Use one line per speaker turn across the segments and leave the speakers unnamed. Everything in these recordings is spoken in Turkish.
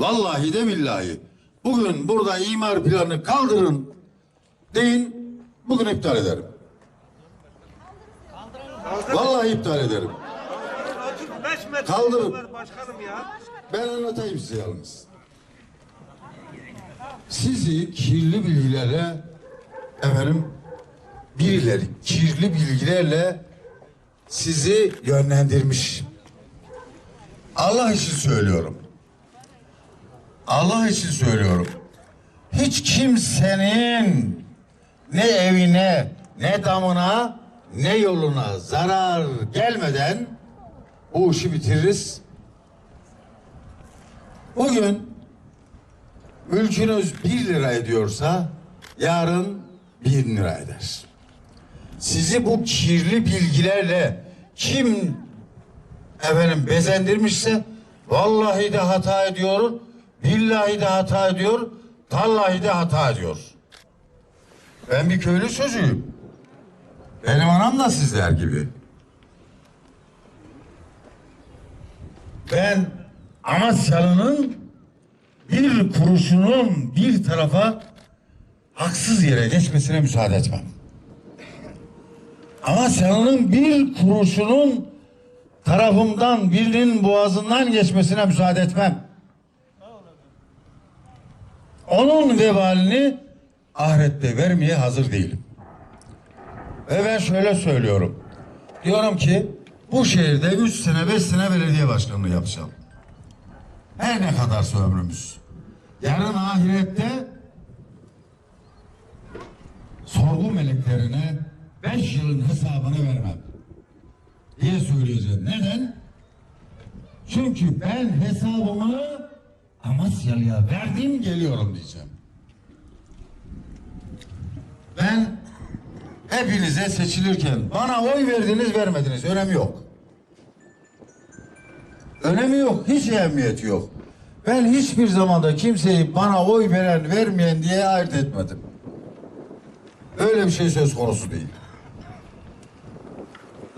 Vallahi de billahi. Bugün burada imar planını kaldırın deyin. Bugün iptal ederim. Vallahi iptal ederim. Kaldırın. Ben anlatayım size yalnız. Sizi kirli bilgilerle efendim birileri kirli bilgilerle sizi yönlendirmiş. Allah için söylüyorum. Allah için söylüyorum. Hiç kimsenin ne evine, ne damına, ne yoluna zarar gelmeden bu işi bitiririz. Bugün mülkünüz bir lira ediyorsa yarın bin lira eder. Sizi bu kirli bilgilerle kim efendim bezendirmişse vallahi de hata ediyor, billahi de hata ediyor, tallahi de hata ediyor. Ben bir köylü çocuğuyum. Benim anam da sizler gibi. Ben Amasyalı'nın bir kuruşunun bir tarafa haksız yere geçmesine müsaade etmem. Amasyalı'nın bir kuruşunun tarafımdan birinin boğazından geçmesine müsaade etmem. Onun vebalini ahirette vermeye hazır değilim. Ve ben şöyle söylüyorum. Diyorum ki bu şehirde üç sene beş sene belediye başkanlığı yapacağım. Her ne kadarsa ömrümüz. Yarın ahirette sorgu meleklerine beş yılın hesabını vermem. Diye söyleyeceğim. Neden? Çünkü ben hesabımı Amasyalı'ya verdim geliyorum diyeceğim. Ben hepinize seçilirken bana oy verdiniz vermediniz önemi yok. Önemi yok. Hiç ehemmiyeti yok. Ben hiçbir zamanda kimseyi bana oy veren vermeyen diye ayırt etmedim. Öyle bir şey söz konusu değil.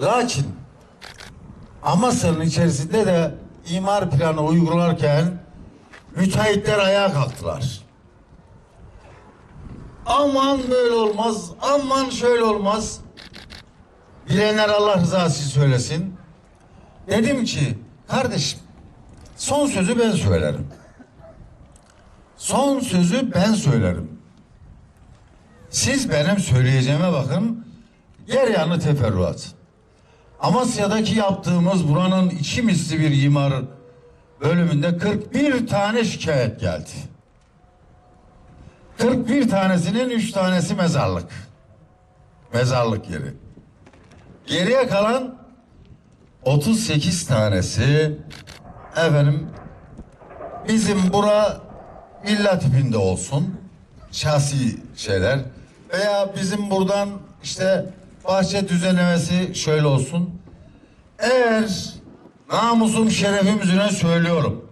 Lakin Amasya'nın içerisinde de imar planı uygularken müteahhitler ayağa kalktılar. Aman böyle olmaz, aman şöyle olmaz. Bilenler Allah rızası söylesin. Dedim ki kardeşim son sözü ben söylerim. Son sözü ben söylerim. Siz benim söyleyeceğime bakın. Yer yanı teferruat. Amasya'daki yaptığımız buranın iki misli bir imar bölümünde 41 tane şikayet geldi. 41 tanesinin 3 tanesi mezarlık. Mezarlık yeri. Geriye kalan 38 tanesi efendim bizim bura villa tipinde olsun. Şahsi şeyler. Veya bizim buradan işte bahçe düzenlemesi şöyle olsun. Eğer namusum şerefim üzerine söylüyorum.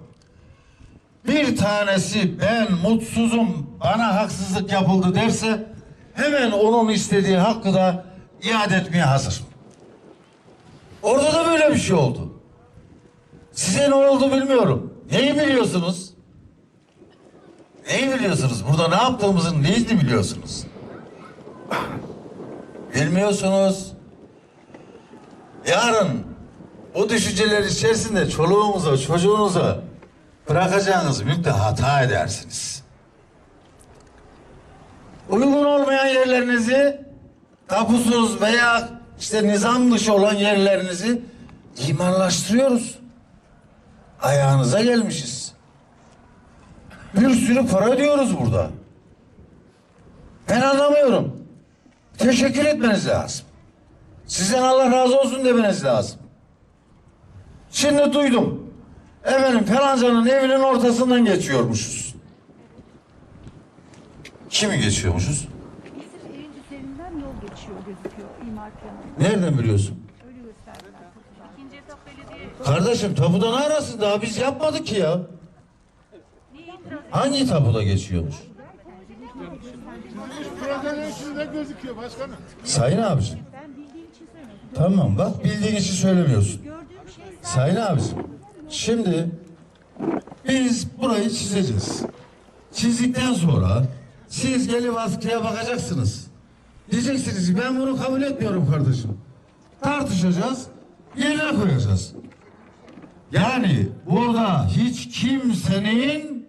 Bir tanesi ben mutsuzum bana haksızlık yapıldı derse hemen onun istediği hakkı da iade etmeye hazır. Orada da böyle bir şey oldu. Size ne oldu bilmiyorum. Neyi biliyorsunuz? Neyi biliyorsunuz? Burada ne yaptığımızın neyini biliyorsunuz? Bilmiyorsunuz. Yarın o düşünceler içerisinde çoluğunuza, çocuğunuza bırakacağınız mülkte hata edersiniz. Uygun olmayan yerlerinizi tapusuz veya işte nizam dışı olan yerlerinizi imarlaştırıyoruz. Ayağınıza gelmişiz. Bir sürü para ödüyoruz burada. Ben anlamıyorum. Teşekkür etmeniz lazım. Sizden Allah razı olsun demeniz lazım. Şimdi duydum. Efendim falancanın evinin ortasından geçiyormuşuz. Kimi geçiyormuşuz? Nereden biliyorsun? Kardeşim tapuda ne arasın daha biz yapmadık ki ya. Hangi tapuda geçiyormuş? Sayın abiciğim. Tamam bak bildiğin için söylemiyorsun. Sayın abiciğim. Şimdi Biz burayı çizeceğiz. Çizdikten sonra siz gelip askıya bakacaksınız. Diyeceksiniz ki ben bunu kabul etmiyorum kardeşim. Tartışacağız, yerine koyacağız. Yani burada hiç kimsenin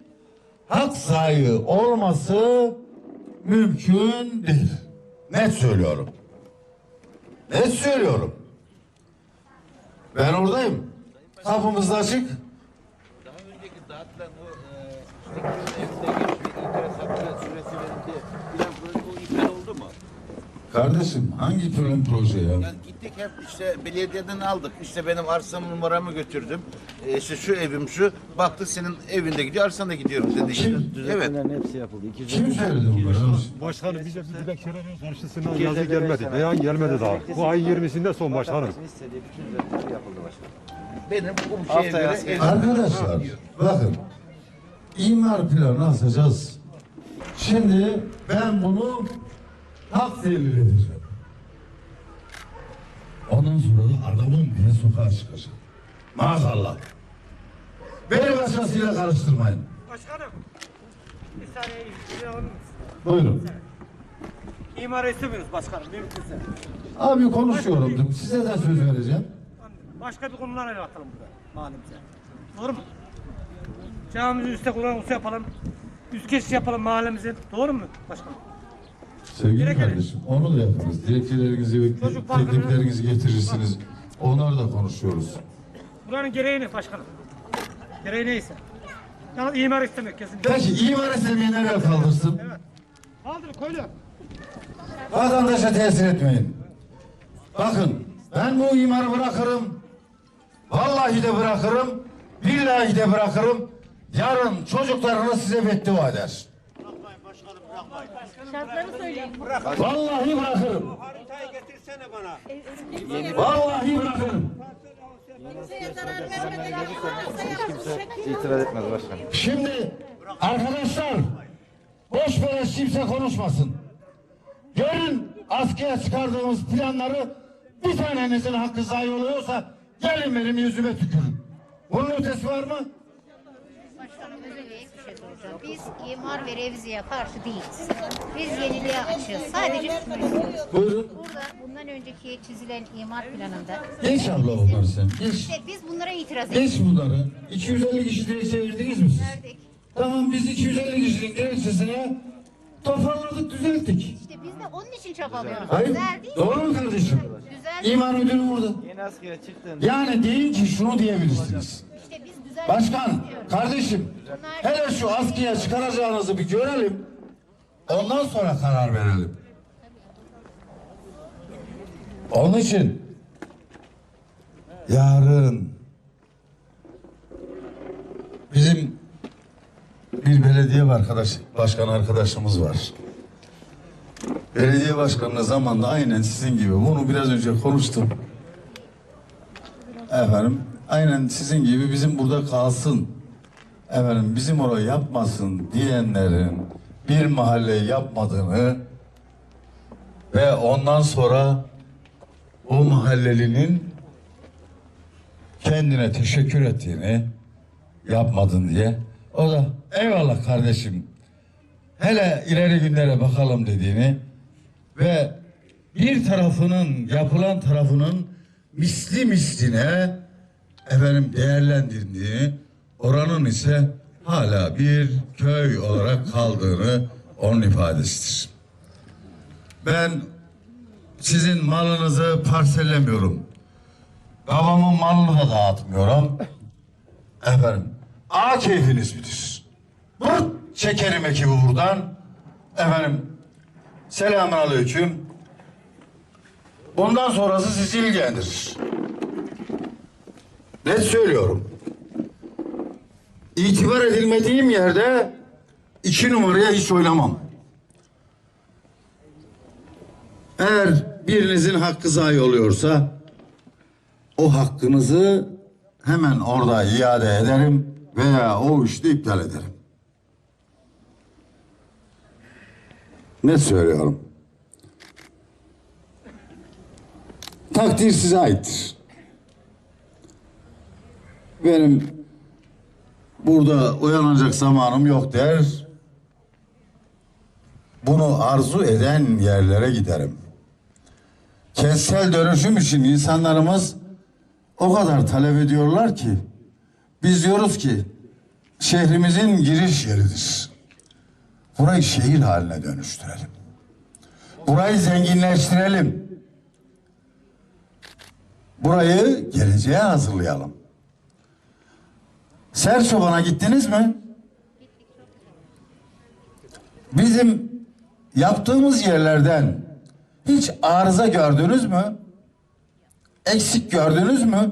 hak sahibi olması mümkün değil. Net söylüyorum. Net söylüyorum. Ben oradayım. Kapımız da açık.
Daha önceki dağıtılan o e, evde geçme itiraz hakkı süresi verildi. Projesi o iptal oldu mu?
Kardeşim hangi plan proje ya?
Yani gittik hep işte belediyeden aldık. İşte benim arsam numaramı götürdüm. E, işte şu evim şu. Baktık senin evinde gidiyor, arsan da gidiyorum dedi. işte. Evet.
hepsi yapıldı.
Kim söyledi bunları?
Başkanım bize bir dilekçelerin karşısına yazı gelmedi. Beyan gelmedi daha. Bu ayın 20'sinde son başkanım.
istediği bütün düzenlemeler yapıldı başkanım.
Benim bu şeye göre ev-
Arkadaşlar bakın imar planı asacağız. Şimdi ben bunu edeceğim. Ondan sonra da adamın diye sokağa çıkacak. Maazallah. Beni başkasıyla karıştırmayın.
Başkanım. Bir saniye bir alalım.
Buyurun.
İmar istemiyoruz başkanım mümkünse.
Abi konuşuyorum. Size de söz vereceğim.
Başka bir konulara el atalım burada mahallemize. Doğru mu? Camimizin üstte kullanım yapalım. Üst geçiş yapalım mahallemizin. Doğru mu başkanım?
Sevgili
yok.
kardeşim onu da yaparız. Dilekçelerinizi tekliflerinizi getirirsiniz. Onları da konuşuyoruz.
Buranın gereği ne başkanım? Gereği neyse. Yalnız imar istemek kesinlikle.
Peki imar istemeyenler el kaldırsın.
Kaldır koydu.
Vatandaşa tesir etmeyin. Bakın ben bu imarı bırakırım. Vallahi de bırakırım. Billahi de bırakırım. Yarın çocuklarını size beddua eder.
Şartları söyleyin.
Vallahi bırakırım.
Haritayı getirsene bana.
Vallahi bırakırım.
İtiraz etmez başkanım.
Şimdi arkadaşlar boş beleş kimse konuşmasın. Görün askıya çıkardığımız planları bir tanenizin hakkı zayi oluyorsa gelin benim yüzüme tükürün. Bunun ötesi var mı?
Biz imar ve revizyeye karşı değiliz. Biz yeniliğe açığız. Sadece şunu.
Buyurun.
Burada bundan önceki çizilen imar planında
Geç abla sen. Geç.
işte biz bunlara itiraz
Geç
ettik.
bunları. 250 kişi dilekçe verdiniz mi siz?
Verdik.
Tamam biz 250 kişinin dilekçesini toparladık düzelttik.
İşte biz de onun için çabalıyoruz.
Hayır.
Düzeldik.
Doğru mu kardeşim?
Düzeldik.
İman müdürü burada.
Yeni askıya çıktığında
Yani deyin ki şunu diyebilirsiniz.
İşte biz.
Başkan, kardeşim, hele şu askıya çıkaracağınızı bir görelim. Ondan sonra karar verelim. Onun için yarın bizim bir belediye arkadaş, başkan arkadaşımız var. Belediye başkanlığı zamanında aynen sizin gibi bunu biraz önce konuştum. Efendim aynen sizin gibi bizim burada kalsın. Efendim bizim orayı yapmasın diyenlerin bir mahalle yapmadığını ve ondan sonra o mahallelinin kendine teşekkür ettiğini yapmadın diye o da eyvallah kardeşim hele ileri günlere bakalım dediğini ve bir tarafının yapılan tarafının misli misline efendim değerlendirdiğini oranın ise hala bir köy olarak kaldığını onun ifadesidir. Ben sizin malınızı parsellemiyorum. Babamın malını da dağıtmıyorum. Efendim, A keyfiniz bilir. Bırt çekerim ekibi buradan. Efendim, selamun aleyküm. Bundan sonrası sizi ilgilendirir. Net söylüyorum. İtibar edilmediğim yerde iki numaraya hiç oynamam. Eğer birinizin hakkı zayi oluyorsa o hakkınızı hemen orada iade ederim veya o işi iptal ederim. Net söylüyorum. Takdir size aittir. Benim burada uyanacak zamanım yok der. Bunu arzu eden yerlere giderim. Kentsel dönüşüm için insanlarımız o kadar talep ediyorlar ki biz diyoruz ki şehrimizin giriş yeridir. Burayı şehir haline dönüştürelim. Burayı zenginleştirelim. Burayı geleceğe hazırlayalım. Serçoban'a gittiniz mi? Bizim yaptığımız yerlerden hiç arıza gördünüz mü? Eksik gördünüz mü?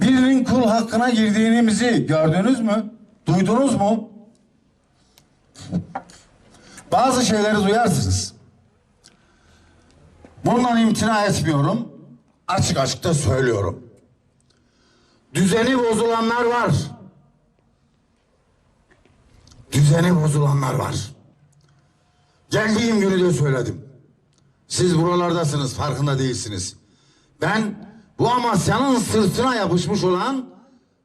Birinin kul hakkına girdiğimizi gördünüz mü? Duydunuz mu? Bazı şeyleri duyarsınız. Bundan imtina etmiyorum. Açık açık da söylüyorum. Düzeni bozulanlar var. Düzeni bozulanlar var. Geldiğim günü de söyledim. Siz buralardasınız, farkında değilsiniz. Ben bu Amasya'nın sırtına yapışmış olan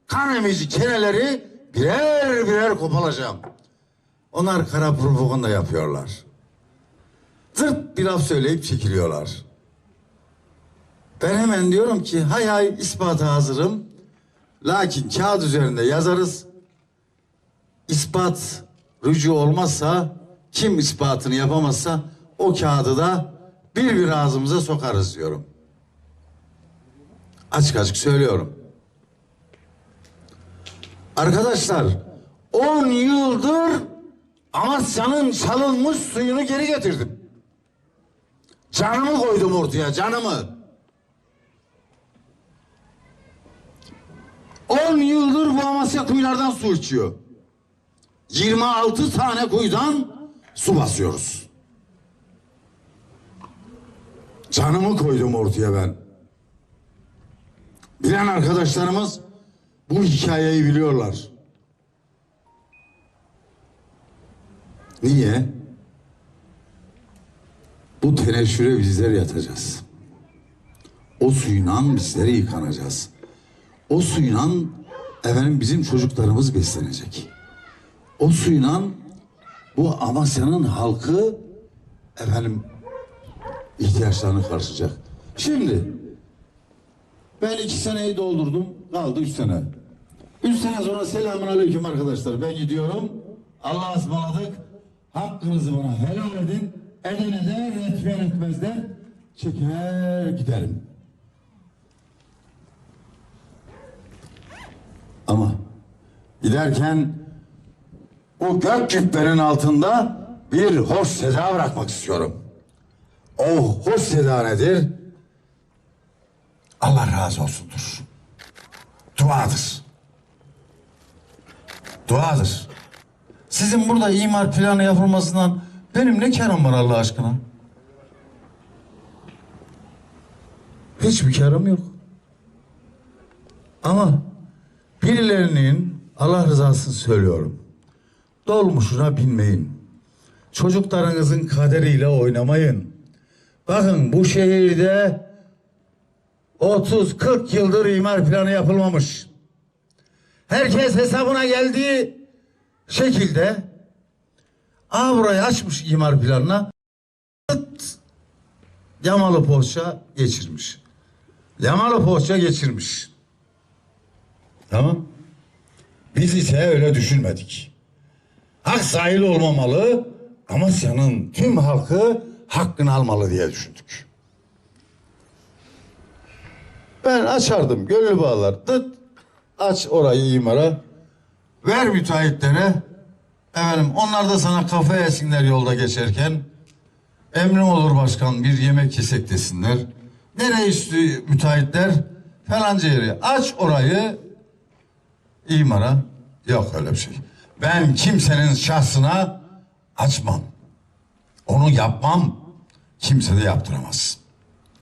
kan emici keneleri birer birer kopalacağım. Onlar kara propaganda yapıyorlar. Zırt bir laf söyleyip çekiliyorlar. Ben hemen diyorum ki hay hay ispata hazırım. Lakin kağıt üzerinde yazarız. İspat rücu olmazsa kim ispatını yapamazsa o kağıdı da bir bir ağzımıza sokarız diyorum. Açık açık söylüyorum. Arkadaşlar 10 yıldır Amasya'nın çalınmış suyunu geri getirdim. Canımı koydum ortaya canımı. 10 yıldır bu Amasya kuyulardan su içiyor. 26 tane kuyudan su basıyoruz. Canımı koydum ortaya ben. Bilen arkadaşlarımız bu hikayeyi biliyorlar. Niye? Bu teneşüre bizler yatacağız. O suyla bizleri yıkanacağız. O suyla efendim bizim çocuklarımız beslenecek. O suyla bu Amasya'nın halkı efendim ihtiyaçlarını karşılayacak. Şimdi ben iki seneyi doldurdum. Kaldı üç sene. Üç sene sonra selamun aleyküm arkadaşlar. Ben gidiyorum. Allah'a ısmarladık. Hakkınızı bana helal edin. Edene de etmeyen etmez de çeker giderim. Ama giderken o gök küplerin altında bir hoş seda bırakmak istiyorum. O hoş seda nedir? Allah razı olsundur. Duadır. Duadır. Sizin burada imar planı yapılmasından benim ne karım var Allah aşkına? Hiçbir karım yok. Ama birilerinin Allah rızasını söylüyorum. Dolmuşuna binmeyin. Çocuklarınızın kaderiyle oynamayın. Bakın bu şehirde 30-40 yıldır imar planı yapılmamış. Herkes hesabına geldiği şekilde Aa burayı açmış imar planına yamalı poğaça geçirmiş. Yamalı poğaça geçirmiş. Tamam. Biz ise öyle düşünmedik. Hak sahili olmamalı, Amasya'nın tüm halkı hakkını almalı diye düşündük. Ben açardım gönül bağlar. Tıt, aç orayı imara. Ver müteahhitlere. Efendim onlar da sana kafa yesinler yolda geçerken. Emrim olur başkan bir yemek yesek desinler. Nereye üstü müteahhitler? Falanca yeri. Aç orayı imara. Yok öyle bir şey. Ben kimsenin şahsına açmam. Onu yapmam. Kimse de yaptıramaz.